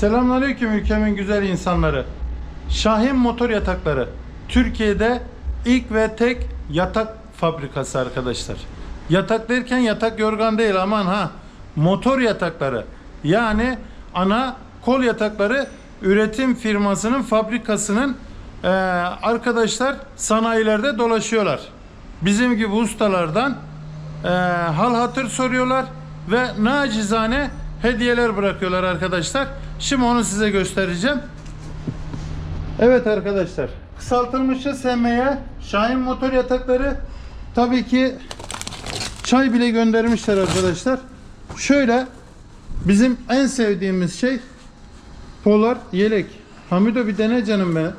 Selamünaleyküm ülkemin güzel insanları. Şahin Motor Yatakları Türkiye'de ilk ve tek yatak fabrikası arkadaşlar. Yatak derken yatak yorgan değil aman ha. Motor yatakları yani ana kol yatakları üretim firmasının fabrikasının eee, arkadaşlar sanayilerde dolaşıyorlar. Bizim gibi ustalardan eee, hal hatır soruyorlar ve nacizane hediyeler bırakıyorlar arkadaşlar. Şimdi onu size göstereceğim. Evet arkadaşlar. Kısaltılmışı SM'ye Şahin motor yatakları tabii ki çay bile göndermişler arkadaşlar. Şöyle bizim en sevdiğimiz şey polar yelek. Hamido bir dene canım be.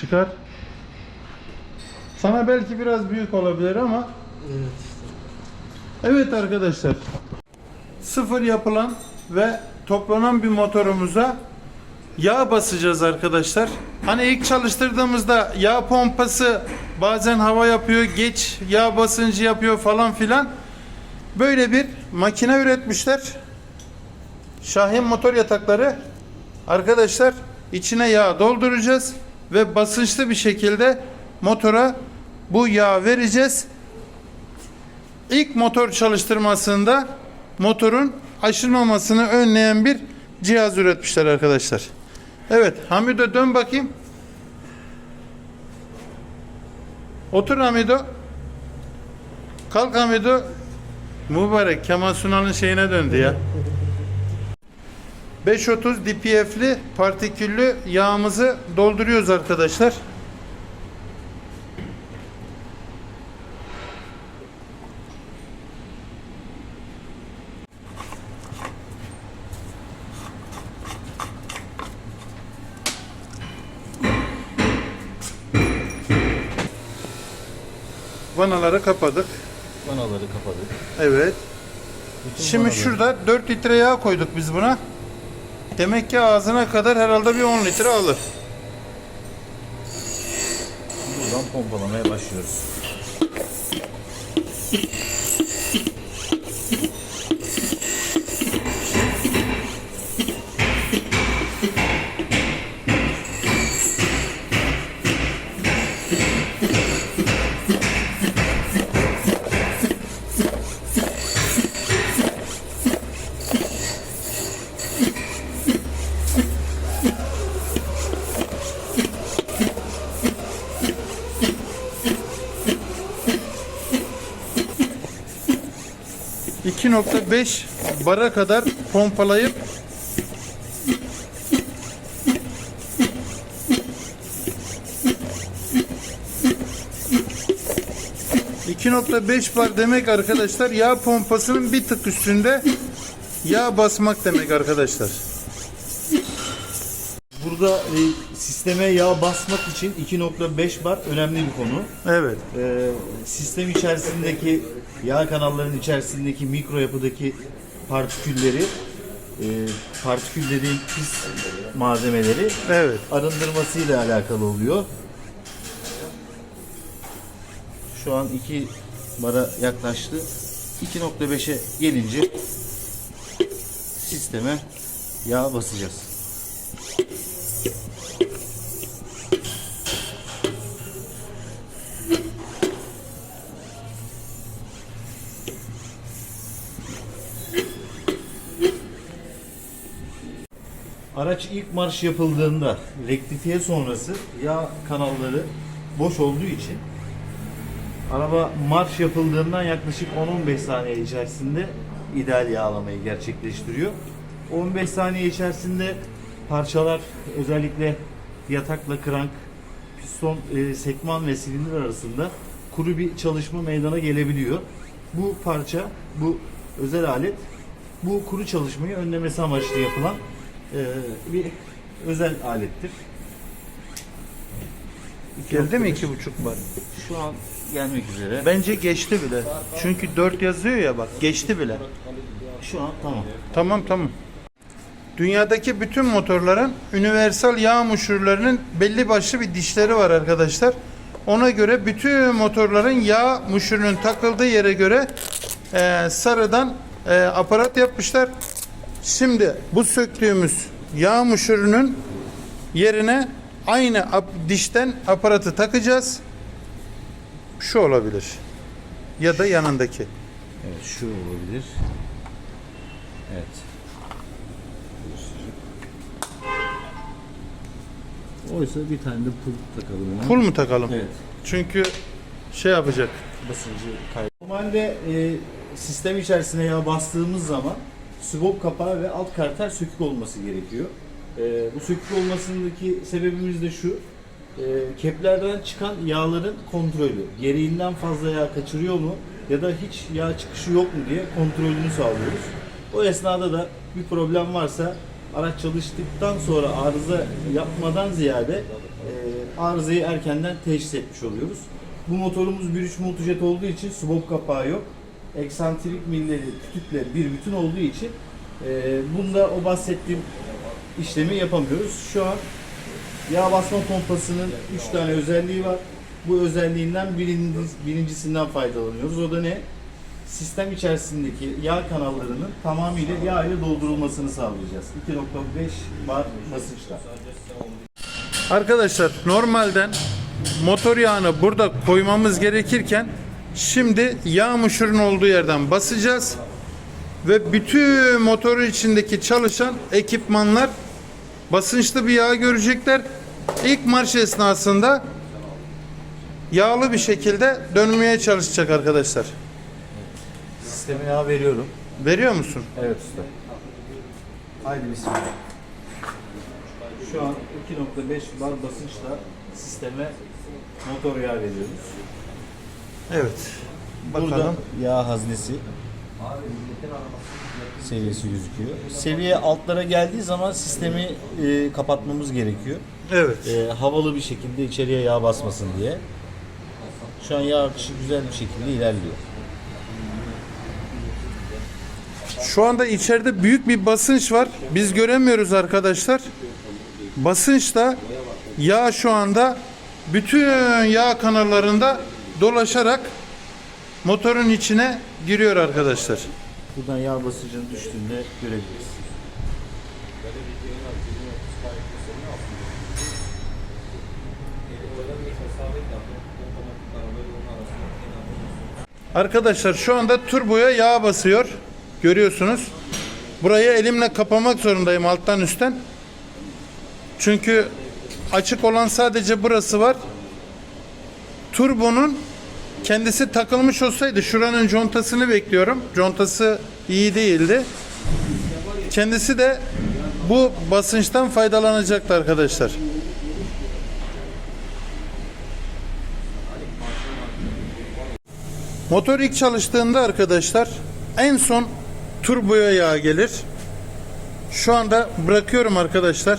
Çıkar. Sana belki biraz büyük olabilir ama Evet arkadaşlar. Sıfır yapılan ve toplanan bir motorumuza yağ basacağız arkadaşlar. Hani ilk çalıştırdığımızda yağ pompası bazen hava yapıyor, geç yağ basıncı yapıyor falan filan. Böyle bir makine üretmişler. Şahin motor yatakları. Arkadaşlar içine yağ dolduracağız ve basınçlı bir şekilde motora bu yağ vereceğiz. İlk motor çalıştırmasında motorun aşınmamasını önleyen bir cihaz üretmişler arkadaşlar. Evet, Hamido dön bakayım. Otur Hamido. Kalk Hamido. Mübarek Kemal Sunal'ın şeyine döndü ya. 530 DPF'li partiküllü yağımızı dolduruyoruz arkadaşlar. Vanaları kapadık. Vanaları kapadık. Evet. Bütün Şimdi vanaları- şurada 4 litre yağ koyduk biz buna. Demek ki ağzına kadar herhalde bir 10 litre alır. Buradan pompalamaya başlıyoruz. ...2.5 bara kadar pompalayıp... ...2.5 bar demek arkadaşlar... ...yağ pompasının bir tık üstünde... ...yağ basmak demek arkadaşlar. Burada e, sisteme yağ basmak için 2.5 bar önemli bir konu. Evet. E, sistem içerisindeki yağ kanallarının içerisindeki mikro yapıdaki partikülleri e, partikül dediğim pis malzemeleri Evet. arındırmasıyla alakalı oluyor. Şu an 2 bara yaklaştı. 2.5'e gelince sisteme yağ basacağız. Araç ilk marş yapıldığında rektifiye sonrası yağ kanalları boş olduğu için araba marş yapıldığından yaklaşık 10-15 saniye içerisinde ideal yağlamayı gerçekleştiriyor. 15 saniye içerisinde parçalar özellikle yatakla krank, piston, e, sekman ve silindir arasında kuru bir çalışma meydana gelebiliyor. Bu parça, bu özel alet bu kuru çalışmayı önlemesi amaçlı yapılan e, bir özel alettir. Geldi mi 2.5 bar? Şu an gelmek üzere. Bence geçti bile. Çünkü 4 yazıyor ya bak. Geçti bile. Şu an tamam. Tamam tamam. Dünyadaki bütün motorların universal yağ muşurlarının belli başlı bir dişleri var arkadaşlar. Ona göre bütün motorların yağ muşurunun takıldığı yere göre e, sarıdan e, aparat yapmışlar. Şimdi bu söktüğümüz yağ muşurunun yerine aynı ap- dişten aparatı takacağız. Şu olabilir. Ya da yanındaki. Evet şu olabilir. Evet. Oysa bir tane de pul takalım ona. Pul mu takalım? Evet. Çünkü şey yapacak. basıncı kay. Normalde e, sistem içerisine yağ bastığımız zaman subop kapağı ve alt karter sökük olması gerekiyor. E, bu sökük olmasındaki sebebimiz de şu. E, keplerden çıkan yağların kontrolü. Gereğinden fazla yağ kaçırıyor mu ya da hiç yağ çıkışı yok mu diye kontrolünü sağlıyoruz. O esnada da bir problem varsa araç çalıştıktan sonra arıza yapmadan ziyade e, arızayı erkenden teşhis etmiş oluyoruz. Bu motorumuz 1.3 multijet olduğu için subop kapağı yok. Eksantrik milleri kütükle bir bütün olduğu için e, bunda o bahsettiğim işlemi yapamıyoruz. Şu an yağ basma pompasının 3 tane özelliği var. Bu özelliğinden birinci, birincisinden faydalanıyoruz. O da ne? Sistem içerisindeki yağ kanallarının tamamıyla yağ ile doldurulmasını sağlayacağız. 2.5 bar basınçla. Arkadaşlar normalden motor yağını burada koymamız gerekirken şimdi yağ muşurun olduğu yerden basacağız ve bütün motorun içindeki çalışan ekipmanlar basınçlı bir yağ görecekler. İlk marş esnasında yağlı bir şekilde dönmeye çalışacak arkadaşlar. Sisteme yağ veriyorum. Veriyor musun? Evet usta. Haydi bismillah. Şu an 2.5 bar basınçla sisteme motor yağ veriyoruz. Evet. Burada Bakalım. yağ haznesi seviyesi gözüküyor. Seviye altlara geldiği zaman sistemi e, kapatmamız gerekiyor. Evet. E, havalı bir şekilde içeriye yağ basmasın diye. Şu an yağ akışı güzel bir şekilde ilerliyor. Şu anda içeride büyük bir basınç var. Biz göremiyoruz arkadaşlar. Basınçta yağ şu anda bütün yağ kanallarında dolaşarak motorun içine giriyor arkadaşlar. Buradan yağ basıncının düştüğünde görebiliriz. Arkadaşlar şu anda turboya yağ basıyor. Görüyorsunuz. Burayı elimle kapamak zorundayım alttan üstten. Çünkü açık olan sadece burası var. Turbonun kendisi takılmış olsaydı şuranın contasını bekliyorum. Contası iyi değildi. Kendisi de bu basınçtan faydalanacaktı arkadaşlar. Motor ilk çalıştığında arkadaşlar en son turboya yağ gelir. Şu anda bırakıyorum arkadaşlar.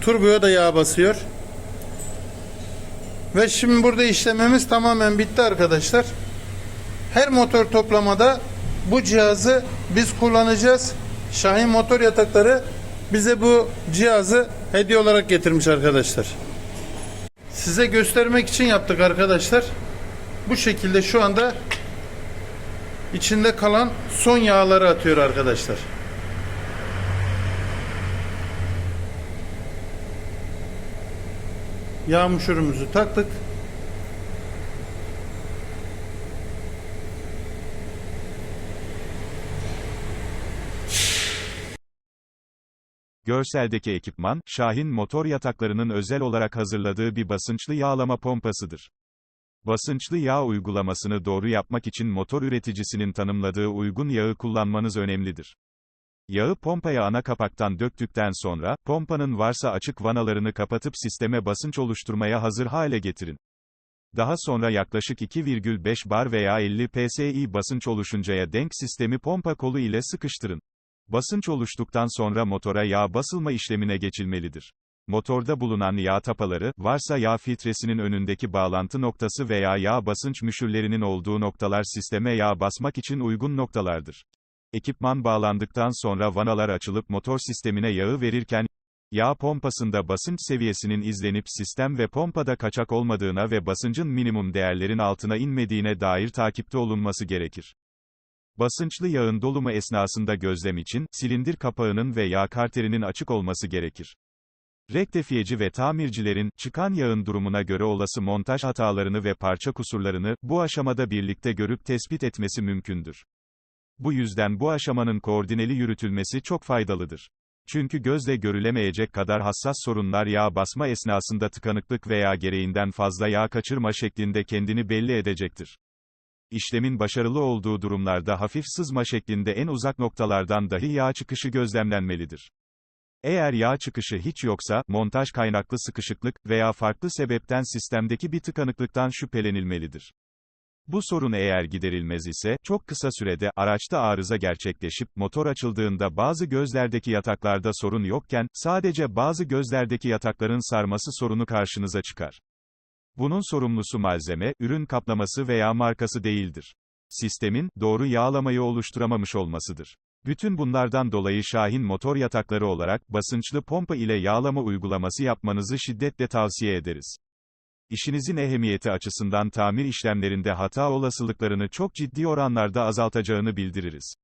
Turboya da yağ basıyor. Ve şimdi burada işlememiz tamamen bitti arkadaşlar. Her motor toplamada bu cihazı biz kullanacağız. Şahin Motor Yatakları bize bu cihazı hediye olarak getirmiş arkadaşlar. Size göstermek için yaptık arkadaşlar. Bu şekilde şu anda içinde kalan son yağları atıyor arkadaşlar. Yağ muşurumuzu taktık. Görseldeki ekipman, Şahin motor yataklarının özel olarak hazırladığı bir basınçlı yağlama pompasıdır. Basınçlı yağ uygulamasını doğru yapmak için motor üreticisinin tanımladığı uygun yağı kullanmanız önemlidir. Yağı pompaya ana kapaktan döktükten sonra, pompanın varsa açık vanalarını kapatıp sisteme basınç oluşturmaya hazır hale getirin. Daha sonra yaklaşık 2,5 bar veya 50 psi basınç oluşuncaya denk sistemi pompa kolu ile sıkıştırın. Basınç oluştuktan sonra motora yağ basılma işlemine geçilmelidir. Motorda bulunan yağ tapaları, varsa yağ filtresinin önündeki bağlantı noktası veya yağ basınç müşürlerinin olduğu noktalar sisteme yağ basmak için uygun noktalardır. Ekipman bağlandıktan sonra vanalar açılıp motor sistemine yağı verirken, yağ pompasında basınç seviyesinin izlenip sistem ve pompada kaçak olmadığına ve basıncın minimum değerlerin altına inmediğine dair takipte olunması gerekir. Basınçlı yağın dolumu esnasında gözlem için, silindir kapağının ve yağ karterinin açık olması gerekir. Rektifiyeci ve tamircilerin, çıkan yağın durumuna göre olası montaj hatalarını ve parça kusurlarını, bu aşamada birlikte görüp tespit etmesi mümkündür. Bu yüzden bu aşamanın koordineli yürütülmesi çok faydalıdır. Çünkü gözle görülemeyecek kadar hassas sorunlar yağ basma esnasında tıkanıklık veya gereğinden fazla yağ kaçırma şeklinde kendini belli edecektir. İşlemin başarılı olduğu durumlarda hafif sızma şeklinde en uzak noktalardan dahi yağ çıkışı gözlemlenmelidir. Eğer yağ çıkışı hiç yoksa, montaj kaynaklı sıkışıklık veya farklı sebepten sistemdeki bir tıkanıklıktan şüphelenilmelidir. Bu sorun eğer giderilmez ise, çok kısa sürede, araçta arıza gerçekleşip, motor açıldığında bazı gözlerdeki yataklarda sorun yokken, sadece bazı gözlerdeki yatakların sarması sorunu karşınıza çıkar. Bunun sorumlusu malzeme, ürün kaplaması veya markası değildir. Sistemin, doğru yağlamayı oluşturamamış olmasıdır. Bütün bunlardan dolayı Şahin motor yatakları olarak, basınçlı pompa ile yağlama uygulaması yapmanızı şiddetle tavsiye ederiz. İşinizin ehemmiyeti açısından tamir işlemlerinde hata olasılıklarını çok ciddi oranlarda azaltacağını bildiririz.